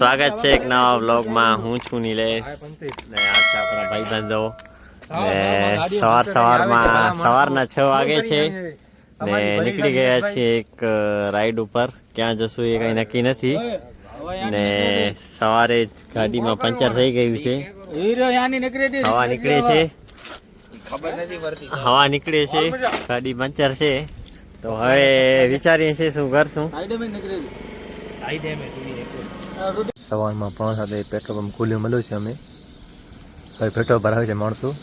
સ્વાગત છે એક નવા બ્લોગમાં હું છું નિલેશ. ને આ છે આપણા ભાઈબંધો. ને સવાર સવારમાં સવારના છ વાગે છે. ને નીકળી ગયા છીએ એક રાઈડ ઉપર. ક્યાં જશું એ કંઈ નક્કી નથી. ને સવારે જ ગાડીમાં પંચર થઈ ગયું છે. હવા નીકળે છે. હવા નીકળે છે. ગાડી પંચર છે. તો હવે વિચારીએ છીએ શું કરશું. સવારમાં પણ સાથે પેટ્રોલ પંપ ખુલ્યું મળ્યું છે અમે. હવે પેટ્રોલ ભરાવે છે માણસો.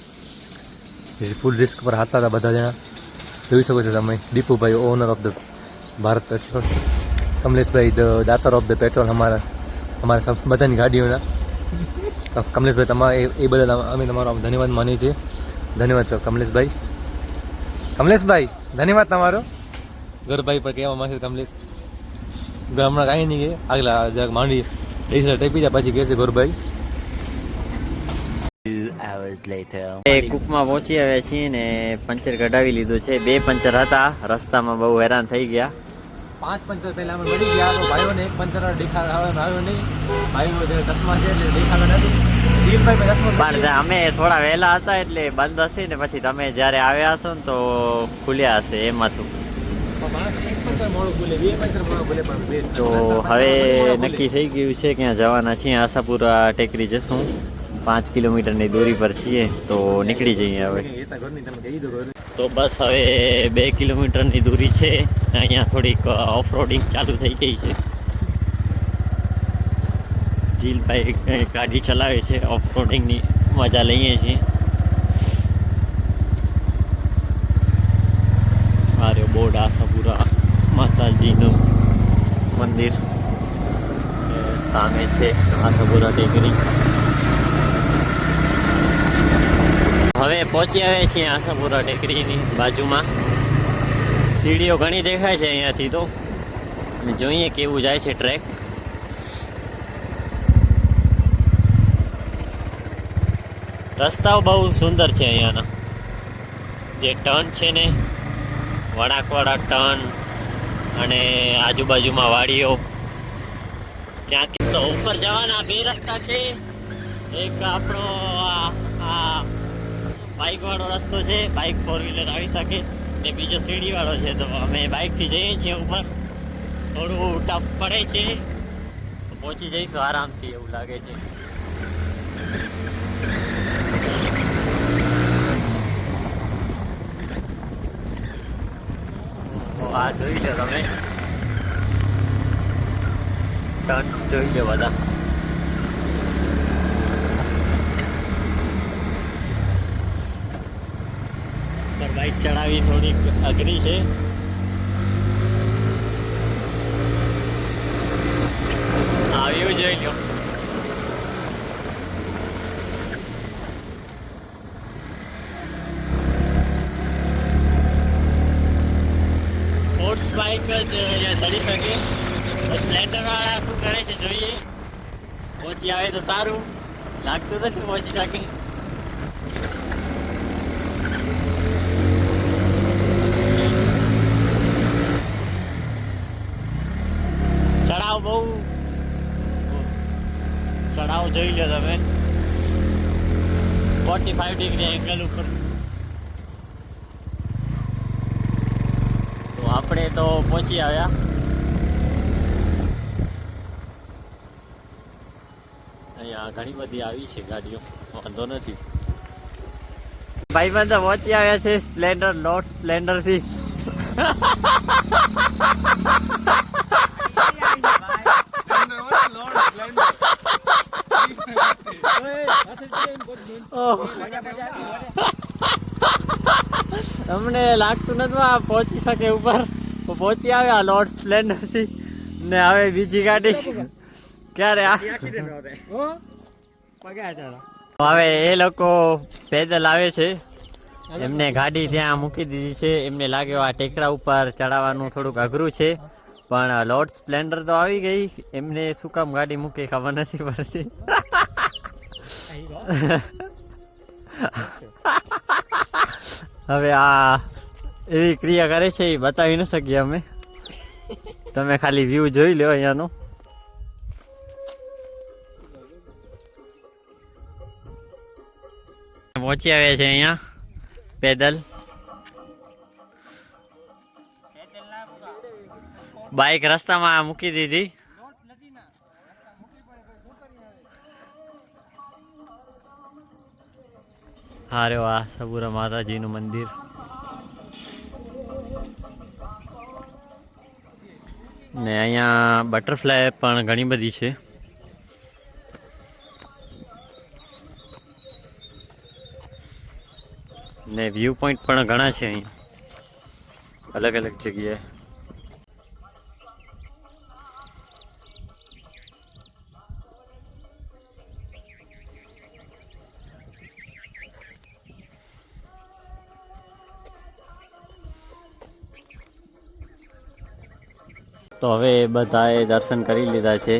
ફૂલ રિસ્ક પર હાલતા હતા બધા જણા જોઈ શકો છો તમે, Dipubhai owner of the Bharat petrol Kamleshbhai the દાતર of the petrol અમારા અમારા બધાની ગાડીઓના. કમલેશભાઈ, તમારે એ- બદલ અમે તમારો ધન્યવાદ માનીએ છીએ. ધન્યવાદ કમલેશભાઈ. કમલેશભાઈ, ધન્યવાદ તમારો. ગરભાઈ પર કહેવા માંગે કમલેશ. હમણાં કાંઈ નહીં કે. આગલા જરાક માંડી. રિક્ષા ટેપી જાય પછી કહેશે ગોરભાઈ કુકમાં પહોંચી આવ્યા છીએ ને પંચર કઢાવી લીધું છે. બે પંચર હતા રસ્તામાં બહુ હેરાન થઈ ગયા. પાંચ પંચર પહેલા અમે મળી ગયા તો ભાઈઓને એક પંચર દેખાડવાનો આવ્યો નહીં. ભાઈઓ જે ચશ્મા છે એટલે દેખાડો નથી. પણ અમે થોડા વહેલા હતા એટલે બંધ હશે ને પછી તમે જ્યારે આવ્યા હશો ને તો ખુલ્યા હશે એમ હતું. તો હવે નક્કી થઈ ગયું છે ક્યાં જવાના છીએ આશાપુરા ટેકરી જશું. પાંચ કિલોમીટરની દૂરી પર છીએ તો નીકળી જઈએ હવે. તો બસ હવે બે કિલોમીટરની દૂરી છે. અહીંયા થોડીક ઓફરોડિંગ ચાલુ થઈ ગઈ છે. જીલભાઈ ગાડી ચલાવે છે. ઓફરોડિંગની મજા લઈએ છીએ. મારે બોર્ડ, આશાપુરા, માતાજીનું મંદિર. સામે છે આશાપુરા ટેકરી. હવે પહોંચી આવ્યા છીએ આશાપુરા ટેકરીની બાજુમાં. સીડીઓ ઘણી દેખાય છે અહીંયાથી તો. જોઈએ કેવું જાય છે ટ્રેક. રસ્તાઓ બહુ સુંદર છે અહીંયાના. જે ટર્ન છે ને વળાકવાળા ટન અને આજુબાજુમાં વાડીઓ. ક્યાંથી તો ઉપર જવાના, બે રસ્તા છે. એક આપણો આ આ બાઇક વાળો રસ્તો છે, બાઇક ફોર વ્હીલર આવી શકે. ને બીજો સીડી વાળો છે, તો અમે બાઇકથી જઈએ છીએ ઉપર. થોડું ટફ પડે છે. પહોંચી જઈશું આરામથી, એવું લાગે છે. તો આ જોઈ લો તમે. ટર્ન્સ જોઈ લો બધા. બાઇક ચડાવી થોડીક અઘરી છે આવ્યું જોઈ લ્યો સ્પોર્ટ્સ બાઇક જ અહીંયા ચડી શકે સ્પ્લેન્ડર વાળા શું કરે છે જોઈએ. પહોંચી આવે તો સારું. લાગતું નથી પહોંચી શકે. ચડાવ બહુ. ચડાવ જોઈ લો તમે. ફોર્ટી ફાઈવ ડિગ્રી એંગલ ઉપર. તો આપણે તો પહોંચી આવ્યા અહીંયા ઘણી બધી આવી છે ગાડીઓ. વાંધો નથી. ભાઈ બંધ પહોંચી આવ્યા છે સ્પ્લેન્ડર નોટ સ્પ્લેન્ડરથી અમને લાગતું નથી આ પહોંચી શકે ઉપર. પહોંચી આવ્યા લોર્ડ સ્પ્લેન્ડરથી ને હવે બીજી ગાડી. ક્યારે આ હવે એ લોકો પેદલ આવે છે. એમને ગાડી ત્યાં મૂકી દીધી છે. એમને લાગે આ ટેકરા ઉપર ચડાવવાનું થોડુંક અઘરું છે. પણ લોર્ડ સ્પ્લેન્ડર તો આવી ગઈ. એમને શું કામ ગાડી મૂકી ખબર નથી પડતી. હવે આ એવી ક્રિયા કરે છે એ બતાવી ન શકીએ અમે. તમે ખાલી વ્યૂ જોઈ લો અહીંયાનો. પહોંચી આવ્યા છે અહીંયા. પેદલ. બાઇક રસ્તામાં મૂકી દીધી. હારે વાહ, સબુરા માતાજીનું મંદિર. ને અહીંયા બટરફ્લાય પણ ઘણી બધી છે. ને વ્યૂ પોઈન્ટ પણ ઘણા છે અહીંયા અલગ અલગ જગ્યાએ. તો હવે બધાએ દર્શન કરી લીધા છે.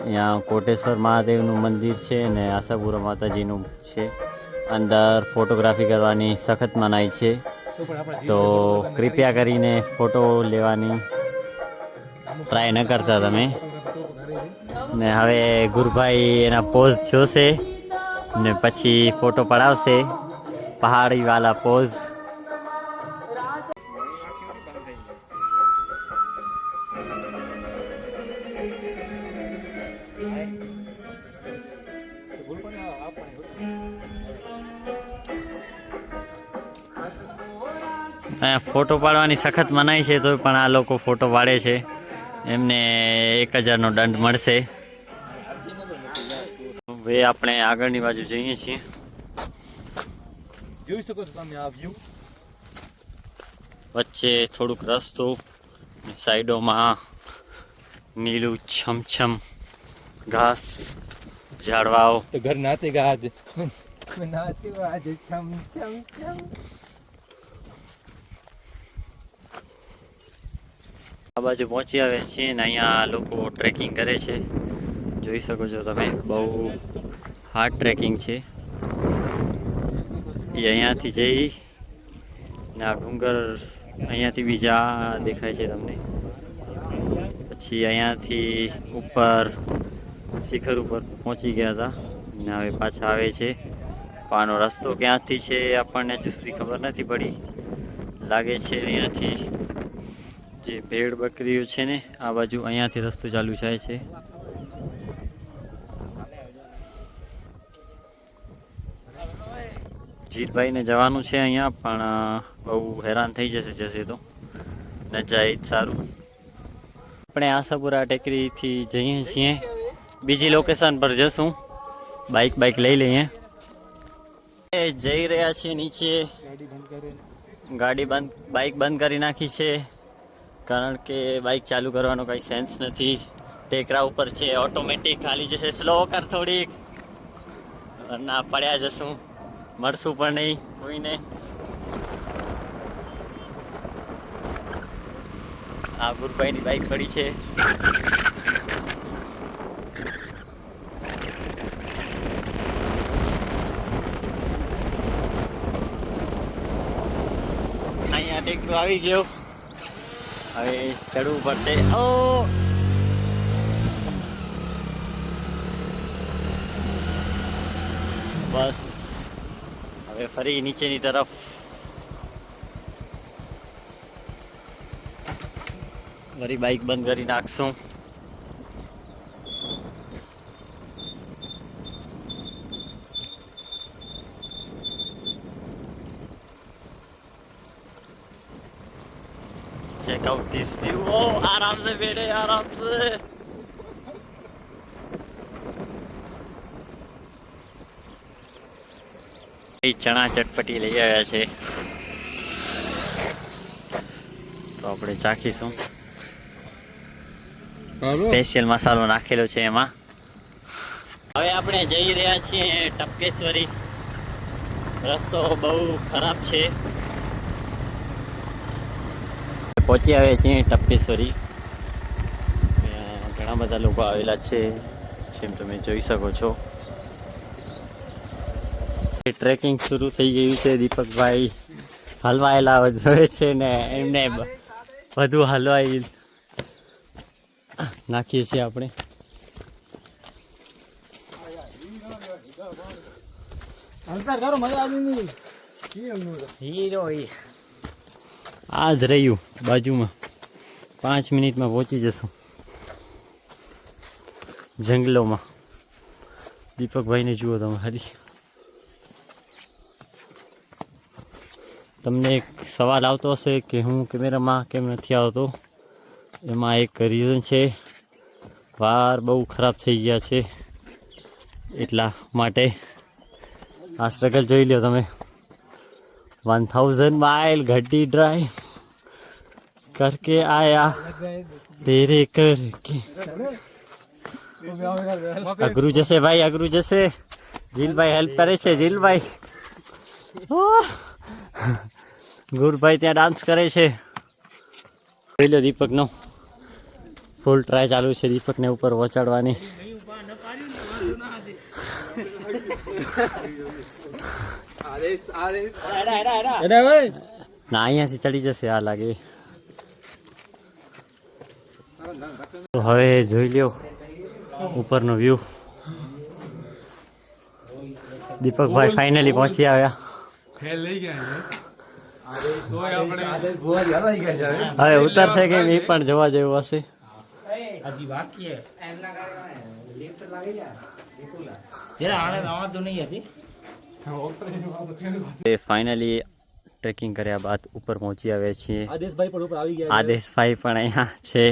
અહીંયા કોટેશ્વર મહાદેવનું મંદિર છે ને આશાપુરા માતાજીનું છે. અંદર ફોટોગ્રાફી કરવાની સખત મનાઈ છે. તો કૃપયા કરીને ફોટો લેવાની ટ્રાય ન કરતા તમે. ને હવે ગુરુભાઈ એના પોઝ જોશે ને પછી ફોટો પડાવશે. પહાડીવાલા પોઝ. ફોટો પાડવાની સખત મનાઈ છે તો પણ આ લોકો ફોટો પાડે છે. એમને એક હજારનો દંડ મળશે. હવે આપણે આગળની બાજુ જઈએ છીએ. જોઈ શકો છો તમે આ વ્યૂ વચ્ચે થોડુંક રસ્તો સાઈડોમાં નીલું છમછમ ઘાસ ઝાડવાઓ. તો ઘર નાતે ગાજ નાતે ગાજ છમ છમ છમ આ બાજુ પહોંચી આવે છીએ ને અહીંયા લોકો ટ્રેકિંગ કરે છે. જોઈ શકો છો તમે, બહુ હાર્ડ ટ્રેકિંગ છે. એ અહીંયાથી જઈ ને આ ડુંગર અહીંયાથી બીજા દેખાય છે તમને. પછી અહીંયાથી ઉપર, શિખર ઉપર પહોંચી ગયા હતા ને હવે પાછા આવે છે. પાનો રસ્તો ક્યાંથી છે આપણને હજુ સુધી ખબર નથી પડી. લાગે છે અહીંયાથી જે ભેડ બકરીઓ છે ને, આ બાજુ અહીંયાથી રસ્તો ચાલુ થાય છે. જીતભાઈને જવાનું છે અહીંયા, પણ બહુ હેરાન થઈ જશે જશે તો. ન જાય સારું. આપણે આશાપુરા ટેકરીથી જઈએ છીએ. બીજી લોકેશન પર જશું. બાઇક બાઇક લઈ લઈએ. જઈ રહ્યા છીએ નીચે. ગાડી બંધ બાઇક બંધ કરી નાખી છે. કારણ કે બાઇક ચાલુ કરવાનો કંઈ સેન્સ નથી. ટેકરા ઉપર છે ઓટોમેટિક ખાલી જશે સ્લો કર થોડીક. ના, પડ્યા જશું. મળશું પણ નહીં કોઈને. આ ગુરુભાઈની બાઇક પડી છે. અહીંયા ટેકરો આવી ગયો. હવે ચડવું પડશે. ઓ! બસ. હવે ફરી નીચેની તરફ. ફરી બાઇક બંધ કરી નાખશું. check out this view. Oh, आराम से बैठे आराम से એ ચણા ચટપટી લઈ આવ્યા છે તો આપણે ચાખીશું સ્પેશિયલ મસાલો નાખેલો છે એમાં હવે આપણે જઈ રહ્યા છીએ ટપકેશ્વરી રસ્તો બહુ ખરાબ છે પહોંચી આવ્યા છીએ ટપ્પેશ્વરી ઘણા બધા લોકો આવેલા છે જેમ તમે જોઈ શકો છો. ટ્રેકિંગ શરૂ થઈ ગયું છે દીપકભાઈ. હલવાયેલા જોવે છે ને એમને બધું વધુ હલવાઈ નાખીએ છીએ આપણે. હીરો આ જ રહ્યું બાજુમાં. પાંચ મિનિટમાં પહોંચી જશું. જંગલોમાં. દીપકભાઈને જુઓ તમે ખાલી. તમને એક સવાલ આવતો હશે કે હું કેમેરામાં કેમ નથી આવતો? એમાં એક રીઝન છે. વાર બહુ ખરાબ થઈ ગયા છે એટલા માટે. આ સ્ટ્રગલ જોઈ લો તમે. વન થાઉઝન્ડ માઇલ ઘટી ડ્રાઈવ करके आया तेरे करके અઘરું જશે ભાઈ અઘરું જશે જીલભાઈ હેલ્પ કરે છે જીલભાઈ આહ! ગુરભાઈ ત્યાં ડાન્સ કરે છે જોઈ લો દીપકનો ફૂલ ટ્રાય ચાલુ છે દીપકને ઉપર પહોંચાડવાની ના અહીંયાથી ચડી જશે આ લાગે તો હવે જોઈ લ્યો ઉપરનો વ્યૂ દીપકભાઈ ફાઇનલી પહોંચી આવ્યા. હવે ઉતરશે કે એ પણ જોવા જેવું હશે. હજી બાકી હતી ફાઇનલી ટ્રેકિંગ કર્યા બાદ ઉપર પહોંચી આવ્યા છીએ. આદેશભાઈ પણ ઉપર આવી ગયા આદેશભાઈ પણ અહીંયા છે.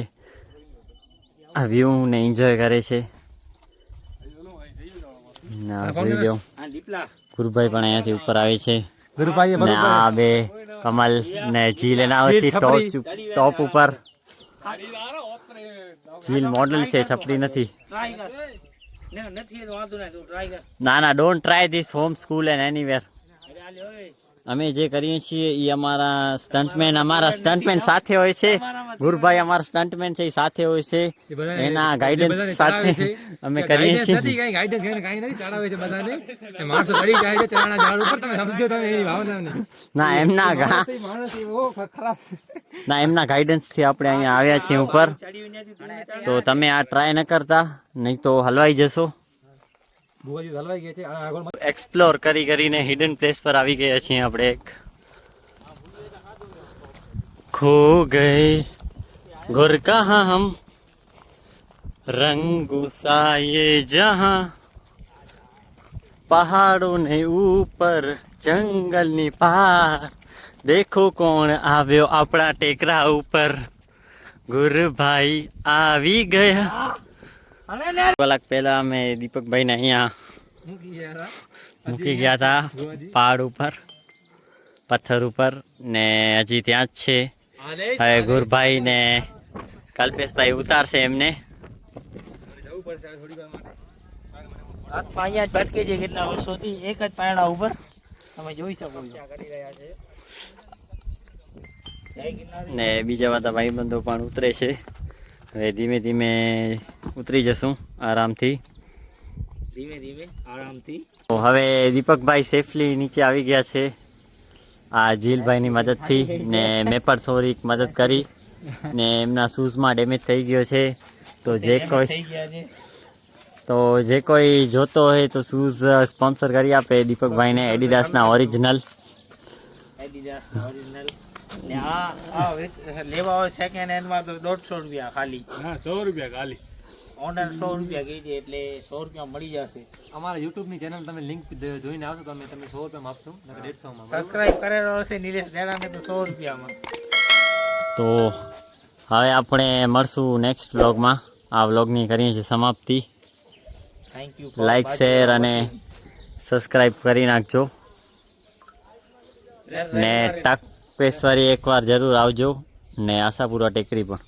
આ વ્યૂ ને એન્જોય કરે છે ના જોઈ લો ગુરુભાઈ પણ અહીંયાથી ઉપર આવે છે ગુરુભાઈ ને આ બે કમલ ને ઝીલ એના આવતી ટોપ ટોપ ઉપર ઝીલ મોડલ છે છપરી નથી ને ના ના don't try this home school and anywhere અરે આલે ઓય અમે જે કરીએ છીએ એ અમારા સ્ટન્ટમેન અમારા સ્ટન્ટમેન સાથે હોય છે. ગુરુભાઈ અમારા સ્ટન્ટમેન છે એ સાથે હોય છે. એના ગાઈડન્સ સાથે અમે કરીએ છીએ. કઈ ગાઈડન્સ કઈ કઈ નથી ચડાવે છે બધાને. માણસો ચડી જાય છે ચરણા ઝાડ ઉપર તમે સમજો તમે એની ભાવનાની. ના એમના ગા માણસ એવો ખરાબ. ના એમના ગાઈડન્સથી આપણે અહીંયા આવ્યા છીએ ઉપર. નથી નથી તો તમે આ ટ્રાય ન કરતા નહીં તો હલવાઈ જશો. ભુવાજી હલવાઈ ગયા છે. આગળ એક્સપ્લોર કરી કરીને હિડન પ્લેસ પર આવી ગયા છીએ આપણે એક. ખો ગઈ. ગુર કહા હમ? રંગ ગુસાયે જહાં. પહાડો ને ઉપર જંગલની પાર. દેખો કોણ આવ્યો આપણા ટેકરા ઉપર. ગુરભાઈ આવી ગયા. કલાક પહેલા અમે દીપકભાઈને અહીંયા મૂકી ગયા હતા. મૂકી ગયા હતા. પહાડ ઉપર પથ્થર ઉપર ને હજી ત્યાં જ છે. હવે ગુરભાઈ ને કલ્પેશભાઈ ઉતારશે એમને. પાયા જ ભટકે છે કેટલા વર્ષોથી એક જ પાયણા ઉપર. તમે જોઈ શકો છો. ને બીજા બધા ભાઈબંધો પણ ઉતરે છે. હવે ધીમે ધીમે ઉતરી જશું આરામથી. ધીમે ધીમે આરામથી. હવે દીપકભાઈ સેફલી નીચે આવી ગયા છે. આ જીલભાઈની મદદથી ને મેં પણ થોડીક મદદ કરી ને એમના શૂઝમાં ડેમેજ થઈ ગયો છે. તો જે કોઈ તો જે કોઈ જોતો હોય તો શૂઝ સ્પોન્સર કરી આપે દીપકભાઈને એડિડાસના ઓરિજિનલ Adidas original. ને આ આ લેવા હોય સેકન્ડ હેન્ડમાં તો દોઢસો રૂપિયા ખાલી. હા સો રૂપિયા ખાલી. ઓનર સો રૂપિયા કહી દે એટલે સો રૂપિયા મળી જશે. અમારા યુટ્યુબની ચેનલ તમે લિંક જોઈને આવશો તો અમે તમે સો રૂપિયામાં આપશું દેડસોમાં સબસ્ક્રાઇબ કરેલો હશે નિલેશ દેડાને તો સો રૂપિયામાં. તો હવે આપણે મળશું નેક્સ્ટ વ્લોગમાં આ વ્લોગની કરીએ છીએ સમાપ્તિ. થેન્ક યુ લાઈક શેર અને સબસ્ક્રાઈબ કરી નાખજો. ને ટકપેશ્વરી એકવાર જરૂર આવજો ને આશાપુરા ટેકરી પણ.